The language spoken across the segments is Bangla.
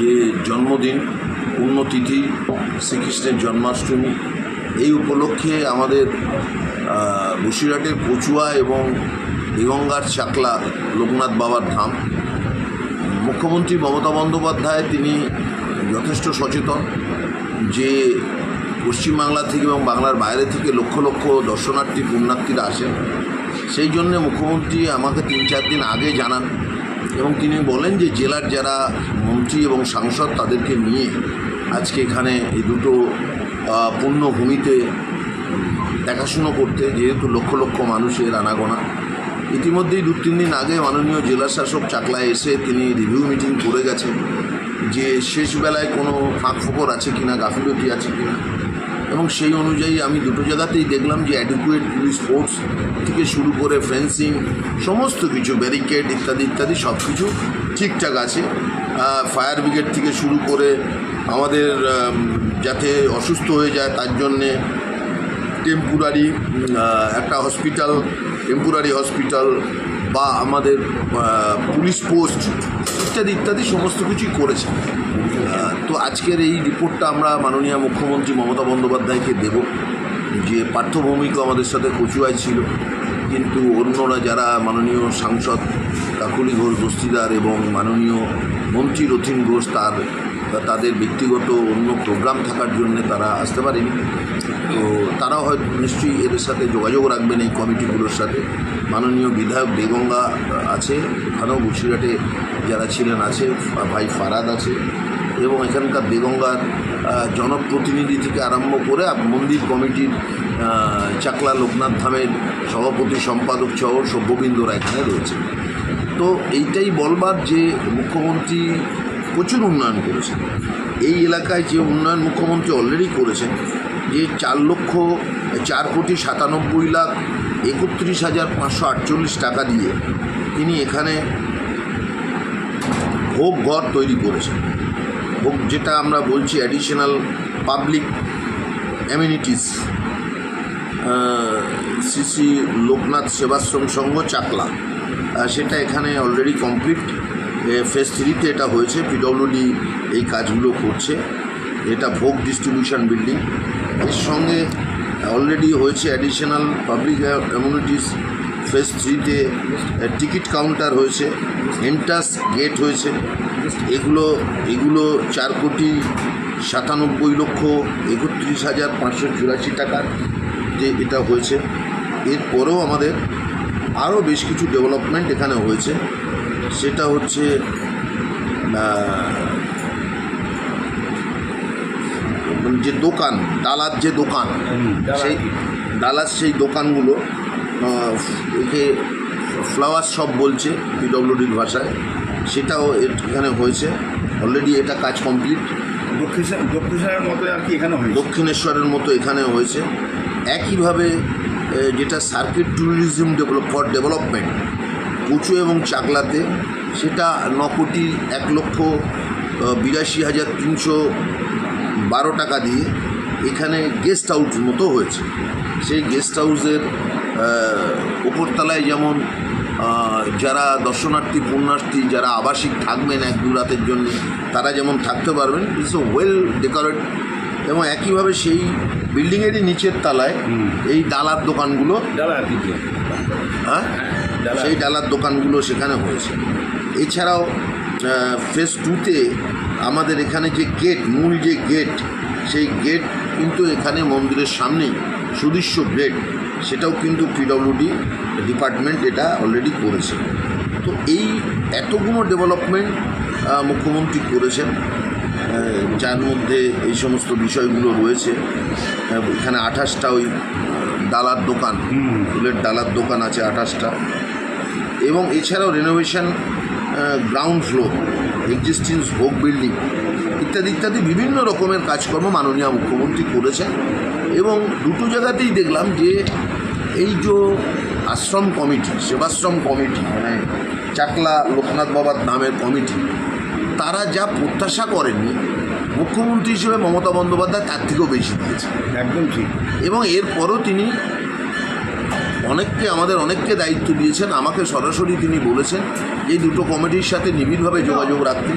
যে জন্মদিন পুণ্যতিথি শ্রীকৃষ্ণের জন্মাষ্টমী, এই উপলক্ষে আমাদের বসিরহাটের কচুয়া এবং দিগঙ্গার চাকলা লোকনাথ বাবার ধাম। মুখ্যমন্ত্রী মমতা বন্দ্যোপাধ্যায় তিনি যথেষ্ট সচেতন যে পশ্চিমবাংলা থেকে এবং বাংলার বাইরে থেকে লক্ষ লক্ষ দর্শনার্থী, পুণ্যার্থীরা আসেন। সেই জন্যে মুখ্যমন্ত্রী আমাকে তিন চার দিন আগে জানান এবং তিনি বলেন যে জেলার যারা মন্ত্রী এবং সাংসদ তাদেরকে নিয়ে আজকে এখানে এই দুটো আহ, পুণ্যভূমিতে দেখাশুনো করতে যেহেতু লক্ষ লক্ষ মানুষের আনাগোনা। ইতিমধ্যেই দু তিন দিন আগে মাননীয় জেলা শাসক চাকলায় এসে তিনি রিভিউ মিটিং করে গেছেন যে শেষ বেলায় কোনো ফাঁক ফোকর আছে কিনা গাফিলতি আছে কিনা। এবং সেই অনুযায়ী আমি দুটো জায়গাতেই দেখলাম যে অ্যাডুকুয়েট ফোর্স থেকে শুরু করে ফেন্সিং সমস্ত কিছু ব্যারিকেড ইত্যাদি ইত্যাদি সব কিছু ঠিকঠাক আছে। ফায়ার ব্রিগেড থেকে শুরু করে আমাদের যাতে অসুস্থ হয়ে যায় তার জন্যে টেম্পোরারি একটা হসপিটাল টেম্পোরারি হসপিটাল বা আমাদের পুলিশ পোস্ট ইত্যাদি ইত্যাদি সমস্ত কিছুই করেছে। তো আজকের এই রিপোর্টটা আমরা মাননীয় মুখ্যমন্ত্রী মমতা বন্দ্যোপাধ্যায়কে দেব। যে পার্থভৌমিকও আমাদের সাথে কচুয়ায় ছিল। কিন্তু অন্যরা যারা মাননীয় সাংসদ কাকুলি ঘোষ দস্তিদার এবং মাননীয় মন্ত্রী রথিন ঘোষ, তার তাদের ব্যক্তিগত অন্য প্রোগ্রাম থাকার জন্য তারা আসতে পারেনি। তো তারাও হয়তো নিশ্চয়ই এদের সাথে যোগাযোগ রাখবেন এই কমিটিগুলোর সাথে। মাননীয় বিধায়ক বেগঙ্গা আছে এখানেও বসিরহাটে যারা ছিলেন আছে, ভাই ফারাদ আছে এবং এখানকার বেগঙ্গার জনপ্রতিনিধি থেকে আরম্ভ করে মন্দির কমিটির চাকলা লোকনাথ ধামের সভাপতি, সম্পাদক সহ সভ্যবৃন্দরা এখানে রয়েছে। তো এইটাই বলবার যে মুখ্যমন্ত্রী প্রচুর উন্নয়ন করেছেন এই এলাকায় যে উন্নয়ন মুখ্যমন্ত্রী অলরেডি করেছেন, যে চার লক্ষ চার কোটি সাতানব্বই লাখ একত্রিশ হাজার পাঁচশো আটচল্লিশ টাকা দিয়ে তিনি এখানে ভোগ ঘর তৈরি করেছেন। ভোগ যেটা আমরা বলছি additional public amenities Shri Shri Loknath Sevashram Sangha Chakla সেটা এখানে অলরেডি কমপ্লিট ফেজ থ্রিতে এটা হয়েছে পিডব্লিউডি এই কাজগুলো করছে। এটা ভোগ ডিস্ট্রিবিউশন বিল্ডিং এর সঙ্গে অলরেডি হয়েছে অ্যাডিশনাল পাবলিক অ্যামিউনিটিস ফেজ থ্রিতে টিকিট কাউন্টার হয়েছে এন্টাস গেট হয়েছে। এগুলো এগুলো চার কোটি সাতানব্বই লক্ষ একত্রিশ হাজার পাঁচশো চুরাশি টাকার যে এটা হয়েছে। এরপরেও আমাদের আরও বেশ কিছু ডেভেলপমেন্ট এখানে হয়েছে। সেটা হচ্ছে যে দোকান ডালার যে দোকান সেই ডালার সেই দোকানগুলো একে ফ্লাওয়ার শপ বলছে পিডব্লিউডির ভাষায়। সেটাও এখানে হয়েছে। অলরেডি এটা কাজ কমপ্লিট দক্ষিণ দক্ষিণের মতো আর কি এখানে হয়েছে? দক্ষিণেশ্বরের মতো এখানে হয়েছে। একইভাবে যেটা circuit tourism develop for development কুচু এবং চাকলাতে সেটা ন কোটি এক লক্ষ বিরাশি হাজার তিনশো বারো টাকা দিয়ে এখানে গেস্ট হাউস মতো হয়েছে সেই গেস্ট হাউসের উপরতলায় যেমন যারা দর্শনার্থী পুণ্যার্থী যারা আবাসিক থাকবেন এক দু রাতের জন্য তারা যেমন থাকতে পারবেন ইটস ওয়েল ডেকোরেট এবং একইভাবে সেই বিল্ডিংয়েরই নিচের তলায় এই ডালার দোকানগুলো ডালা? হ্যাঁ ডালা। সেই ডালার দোকানগুলো সেখানে হয়েছে। এছাড়াও ফেস টুতে আমাদের এখানে যে গেট মূল যে গেট সেই গেট কিন্তু এখানে মন্দিরের সামনেই সুদৃশ্য গেট সেটাও কিন্তু পিডব্লিউডি ডিপার্টমেন্ট এটা অলরেডি করেছে। তো এই এতগুলো ডেভেলপমেন্ট মুখ্যমন্ত্রী করেছেন। যার মধ্যে এই সমস্ত বিষয়গুলো রয়েছে। এখানে আঠাশটা ওই ডালার দোকান। ফুলের ডালার দোকান আছে আঠাশটা। এবং এছাড়াও রেনোভেশন গ্রাউন্ড ফ্লোর এক্সিস্টিং ভোগ বিল্ডিং ইত্যাদি ইত্যাদি বিভিন্ন রকমের কাজকর্ম মাননীয় মুখ্যমন্ত্রী করেছেন এবং দুটো জায়গাতেই দেখলাম যে এই যে আশ্রম কমিটি সেবাশ্রম কমিটি মানে চাকলা লোকনাথ বাবার নামের কমিটি তারা যা প্রত্যাশা করেননি মুখ্যমন্ত্রী হিসেবে মমতা বন্দ্যোপাধ্যায় তার থেকেও বেশি দিয়েছে একদম ঠিক। এবং এরপরও তিনি অনেককে আমাদের অনেককে দায়িত্ব দিয়েছেন। আমাকে সরাসরি তিনি বলেছেন, এই দুটো কমিটির সাথে নিবিড়ভাবে যোগাযোগ রাখতে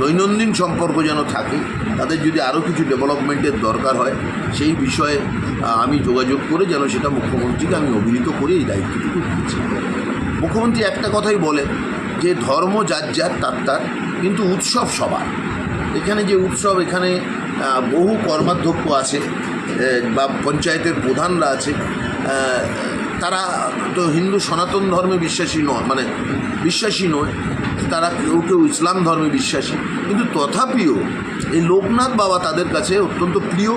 দৈনন্দিন সম্পর্ক যেন থাকে, তাদের যদি আরও কিছু ডেভেলপমেন্টের দরকার হয়, সেই বিষয়ে আমি যোগাযোগ করে যেন সেটা মুখ্যমন্ত্রীকে আমি অভিহিত করে এই দায়িত্বটুকু দিয়েছি। মুখ্যমন্ত্রী একটা কথাই বলে যে, ধর্ম যার যার, তার তার, কিন্তু উৎসব সবার। এখানে যে উৎসব, এখানে বহু কর্মাধ্যক্ষ আছে বা পঞ্চায়েতের প্রধানরা আছে তারা তো হিন্দু সনাতন ধর্মে বিশ্বাসী নয় মানে বিশ্বাসী নয়, তারা কেউ কেউ ইসলাম ধর্মে বিশ্বাসী। কিন্তু তথাপিও এই লোকনাথ বাবা তাদের কাছে অত্যন্ত প্রিয়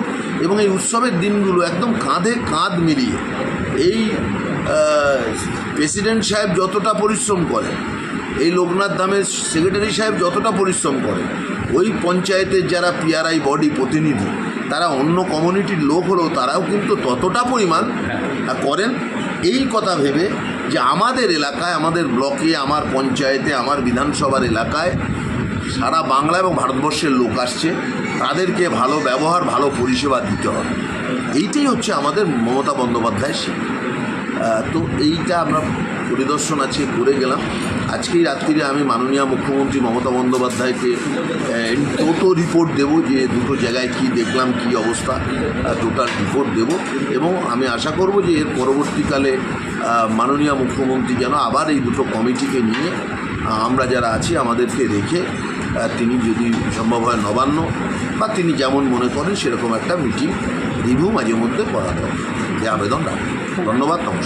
এবং এই উৎসবের দিনগুলো একদম কাঁধে কাঁধ মিলিয়ে এই প্রেসিডেন্ট সাহেব যতটা পরিশ্রম করে, এই লোকনাথ ধামের সেক্রেটারি সাহেব যতটা পরিশ্রম করে, ওই পঞ্চায়েতের যারা পিআরআই বডি প্রতিনিধি, তারা অন্য কমিউনিটির লোক হলেও তারাও কিন্তু ততটা পরিমাণ করেন। এই কথা ভেবে যে আমাদের এলাকায়, আমাদের ব্লকে, আমার পঞ্চায়েতে, আমার বিধানসভার এলাকায় সারা বাংলা এবং ভারতবর্ষের লোক আসছে, তাদেরকে ভালো ব্যবহার, ভালো পরিষেবা দিতে হবে। এইটাই হচ্ছে আমাদের মমতা বন্দ্যোপাধ্যায় তো এইটা আমরা পরিদর্শন আছে, করে গেলাম। আজকেই রাত্রিরে আমি মাননীয় মুখ্যমন্ত্রী মমতা বন্দ্যোপাধ্যায়কে টোটো রিপোর্ট দেব যে দুটো জায়গায় কি দেখলাম, কি অবস্থা টোটাল রিপোর্ট দেব। এবং আমি আশা করব যে এর পরবর্তীকালে মাননীয় মুখ্যমন্ত্রী যেন আবার এই দুটো কমিটিকে নিয়ে আমরা যারা আছি আমাদেরকে রেখে তিনি যদি সম্ভব হয় নবান্ন, বা তিনি যেমন মনে করেন সেরকম একটা মিটিং রিভিউ মাঝে মধ্যে করাতে হবে। যে আবেদন রাখবেন ধন্যবাদ, নমস্কার।